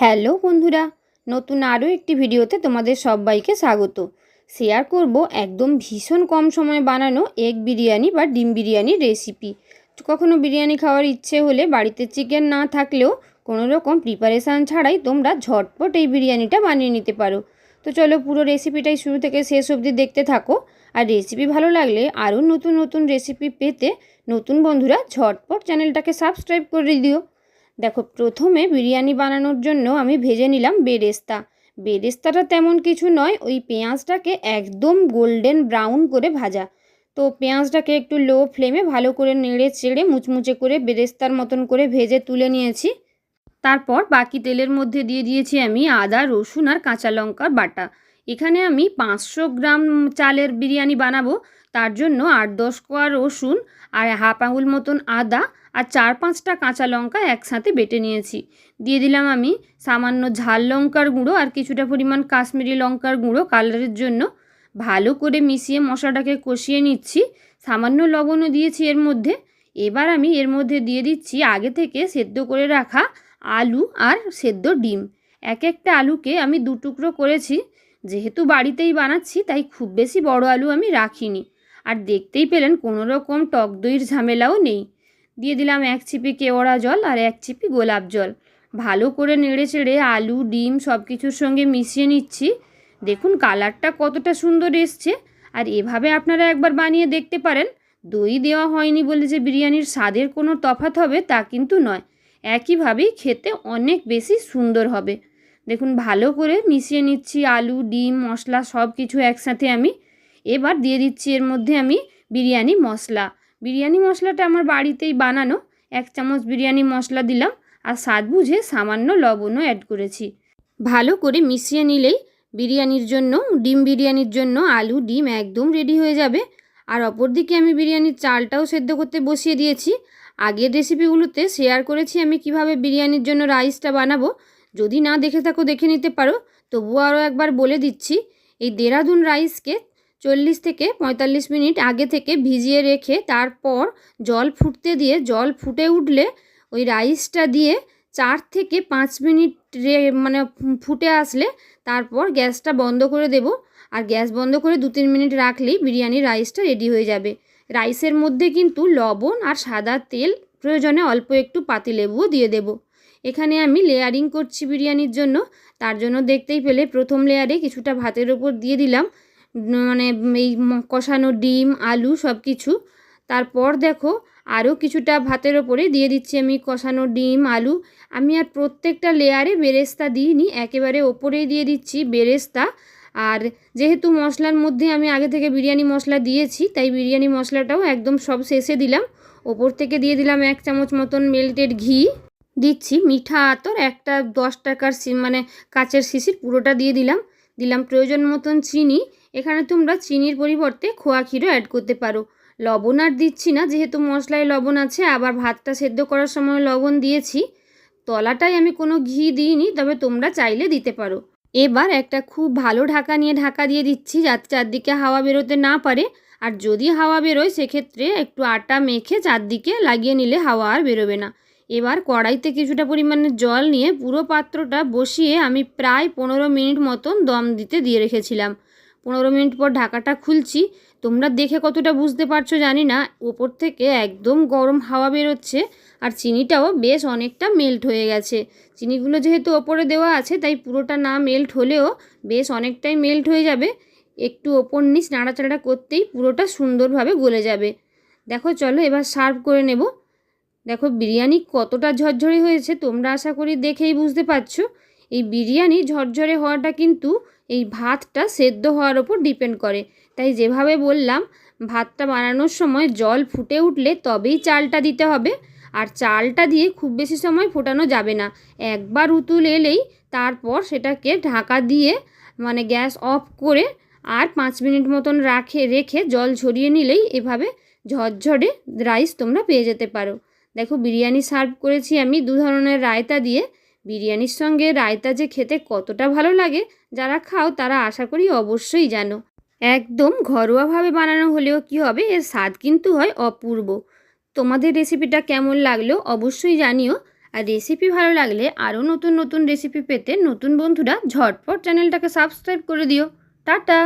Hello বন্ধুরা, নতুন আরও একটি ভিডিওতে তোমাদের সবাইকে স্বাগত। শেয়ার করব একদম ভীষণ কম সময়ে বানানো এগ বিরিয়ানি বা ডিম বিরিয়ানির রেসিপি কখনো বিরিয়ানি খাওয়ার ইচ্ছে হলে বাড়িতে চিকেন না থাকলেও কোনো রকম প্রিপারেশান ছাড়াই তোমরা ঝটপট এই বিরিয়ানিটা বানিয়ে নিতে পারো। তো চলো পুরো রেসিপিটাই শুরু থেকে শেষ অবধি দেখতে থাকো। আর রেসিপি ভালো লাগলে আরও নতুন নতুন রেসিপি পেতে নতুন বন্ধুরা ঝটপট চ্যানেলটাকে সাবস্ক্রাইব করে দিও। দেখো, প্রথমে বিরিয়ানি বানানোর জন্য আমি ভেজে নিলাম বেরেস্তা। বেরেস্তাটা তেমন কিছু নয়, ওই পেঁয়াজটাকে একদম গোল্ডেন ব্রাউন করে ভাজা। তো পেঁয়াজটাকে একটু লো ফ্লেমে ভালো করে নেড়ে চেড়ে মুচমুচে করে বেরেস্তার মতন করে ভেজে তুলে নিয়েছি। তারপর বাকি তেলের মধ্যে দিয়ে দিয়েছি আমি আদা, রসুন আর কাঁচা লঙ্কার বাটা। এখানে আমি পাঁচশো গ্রাম চালের বিরিয়ানি বানাবো, তার জন্য আট দশ কোয়া রসুন আর হাফ আঙুল মতন আদা আর চার পাঁচটা কাঁচা লঙ্কা একসাথে বেটে নিয়েছি। দিয়ে দিলাম আমি সামান্য ঝাল লঙ্কার গুঁড়ো আর কিছুটা পরিমাণ কাশ্মীরি লঙ্কার গুঁড়ো কালারের জন্য। ভালো করে মিশিয়ে মশলাটাকে কষিয়ে নিচ্ছি। সামান্য লবণও দিয়েছি এর মধ্যে। এবার আমি এর মধ্যে দিয়ে দিচ্ছি আগে থেকে সেদ্ধ করে রাখা আলু আর সেদ্ধ ডিম। এক একটা আলুকে আমি দু টুকরো করেছি। যেহেতু বাড়িতেই বানাচ্ছি, তাই খুব বেশি বড় আলু আমি রাখিনি। আর দেখতেই পেলেন কোনো রকম টক দইয়ের ঝামেলাও নেই। দিয়ে দিলাম এক চিপি কেওড়া জল আর এক চিপি গোলাপ জল। ভালো করে নেড়ে চেড়ে আলু, ডিম সব কিছুর সঙ্গে মিশিয়ে নিচ্ছি। দেখুন কালারটা কতটা সুন্দর এসছে। আর এভাবে আপনারা একবার বানিয়ে দেখতে পারেন। দই দেওয়া হয়নি বলে যে বিরিয়ানির স্বাদের কোনো তফাত হবে তা কিন্তু নয়। একইভাবেই খেতে অনেক বেশি সুন্দর হবে। দেখুন ভালো করে মিশিয়ে নিচ্ছি আলু, ডিম, মশলা সব কিছু একসাথে আমি। এবার দিয়ে দিচ্ছি এর মধ্যে আমি বিরিয়ানি মশলা। বিরিয়ানি মশলাটা আমার বাড়িতেই বানানো। এক চামচ বিরিয়ানি মশলা দিলাম আর স্বাদ বুঝে সামান্য লবণও অ্যাড করেছি। ভালো করে মিশিয়ে নিলেই বিরিয়ানির জন্য, ডিম বিরিয়ানির জন্য আলু, ডিম একদম রেডি হয়ে যাবে। আর অপরদিকে আমি বিরিয়ানির চালটাও সেদ্ধ করতে বসিয়ে দিয়েছি। আগের রেসিপিগুলোতে শেয়ার করেছি আমি কীভাবে বিরিয়ানির জন্য রাইসটা বানাবো। যদি না দেখে থাকো, দেখে নিতে পারো। তবুও আরও একবার বলে দিচ্ছি, এই দেরাদুন রাইসকে চল্লিশ থেকে পঁয়তাল্লিশ মিনিট আগে থেকে ভিজিয়ে রেখে তারপর জল ফুটতে দিয়ে, জল ফুটে উঠলে ওই রাইসটা দিয়ে চার থেকে পাঁচ মিনিট রে মানে ফুটে আসলে তারপর গ্যাসটা বন্ধ করে দেব। আর গ্যাস বন্ধ করে দু তিন মিনিট রাখলেই বিরিয়ানির রাইসটা রেডি হয়ে যাবে। রাইসের মধ্যে কিন্তু লবণ আর সাদা তেল প্রয়োজনে অল্প একটু পাতিলেবুও দিয়ে দেব। এখানে আমি লেয়ারিং করছি বিরিয়ানির জন্য। তার জন্য দেখতেই পেলে প্রথম লেয়ারে কিছুটা ভাতের ওপর দিয়ে দিলাম। মানে এই কষানো ডিম, আলু সব কিছু তারপর দেখো আরও কিছুটা ভাতের ওপরে দিয়ে দিচ্ছি আমি কষানো ডিম, আলু। আমি আর প্রত্যেকটা লেয়ারে বেরেস্তা দিইনি, একেবারে ওপরেই দিয়ে দিচ্ছি বেরেস্তা। আর যেহেতু মশলার মধ্যে আমি আগে থেকে বিরিয়ানি মশলা দিয়েছি, তাই বিরিয়ানি মশলাটাও একদম সব শেষে দিলাম। ওপর থেকে দিয়ে দিলাম এক চামচ মতন মেল্টেড ঘি। দিচ্ছি মিঠা আতর, একটা দশ টাকার মানে কাচের শিশির, পুরোটা দিয়ে দিলাম। দিলাম প্রয়োজন মতন চিনি। এখানে তোমরা চিনির পরিবর্তে খোয়া ক্ষীরও অ্যাড করতে পারো। লবণ আর দিচ্ছি না, যেহেতু মশলায় লবণ আছে, আবার ভাতটা সেদ্ধ করার সময় লবণ দিয়েছি। তলাটায় আমি কোনো ঘি দিইনি, তবে তোমরা চাইলে দিতে পারো। এবার একটা খুব ভালো ঢাকা নিয়ে ঢাকা দিয়ে দিচ্ছি, যাতে চারদিকে হাওয়া বেরোতে না পারে। আর যদি হাওয়া বেরোয়, সেক্ষেত্রে একটু আটা মেখে চারদিকে লাগিয়ে নিলে হাওয়া আর বেরোবে না। এবার কড়াইতে কিছুটা পরিমাণে জল নিয়ে পুরো পাত্রটা বসিয়ে আমি প্রায় পনেরো মিনিট মতন দম দিতে দিয়ে রেখেছিলাম। পনেরো মিনিট পর ঢাকাটা খুলছি। তোমরা দেখে কতটা বুঝতে পারছ জানি না। ওপর থেকে একদম গরম হাওয়া বেরোচ্ছে আর চিনিটাও বেশ অনেকটা মেল্ট হয়ে গেছে। চিনিগুলো যেহেতু ওপরে দেওয়া আছে, তাই পুরোটা না মেল্ট হলেও বেশ অনেকটাই মেল্ট হয়ে যাবে। একটু ওপর নিচ নাড়াচাড়া করতেই পুরোটা সুন্দরভাবে গলে যাবে। দেখো, চলো এবার সার্ভ করে নেব। দেখো, বিরিয়ানি কতটা ঝরঝরে হয়েছে, তোমরা আশা করি দেখেই বুঝতে পারছ। এই বিরিয়ানি ঝরঝরে হওয়াটা কিন্তু এই ভাতটা সেদ্ধ হওয়ার ওপর ডিপেন্ড করে। তাই যেভাবে বললাম, ভাতটা বানানোর সময় জল ফুটে উঠলে তবেই চালটা দিতে হবে। আর চালটা দিয়ে খুব বেশি সময় ফোটানো যাবে না। একবার উতুল এলেই তারপর সেটাকে ঢাকা দিয়ে মানে গ্যাস অফ করে আর পাঁচ মিনিট মতন রাখে, রেখে জল ঝরিয়ে নিলেই এভাবে ঝরঝরে রাইস তোমরা পেয়ে যেতে পারো। দেখো, বিরিয়ানি সার্ভ করেছি আমি দু ধরনের রায়তা দিয়ে। বিরিয়ানির সঙ্গে রায়তা যে খেতে কতটা ভালো লাগে, যারা খাও তারা আশা করি অবশ্যই জানো। একদম ঘরোয়াভাবে বানানো হলেও কি হবে, এর স্বাদ কিন্তু হয় অপূর্ব। তোমাদের রেসিপিটা কেমন লাগল অবশ্যই জানিও। আর রেসিপি ভালো লাগলে আরও নতুন নতুন রেসিপি পেতে নতুন বন্ধুরা ঝটপট চ্যানেলটাকে সাবস্ক্রাইব করে দিও। টাটা!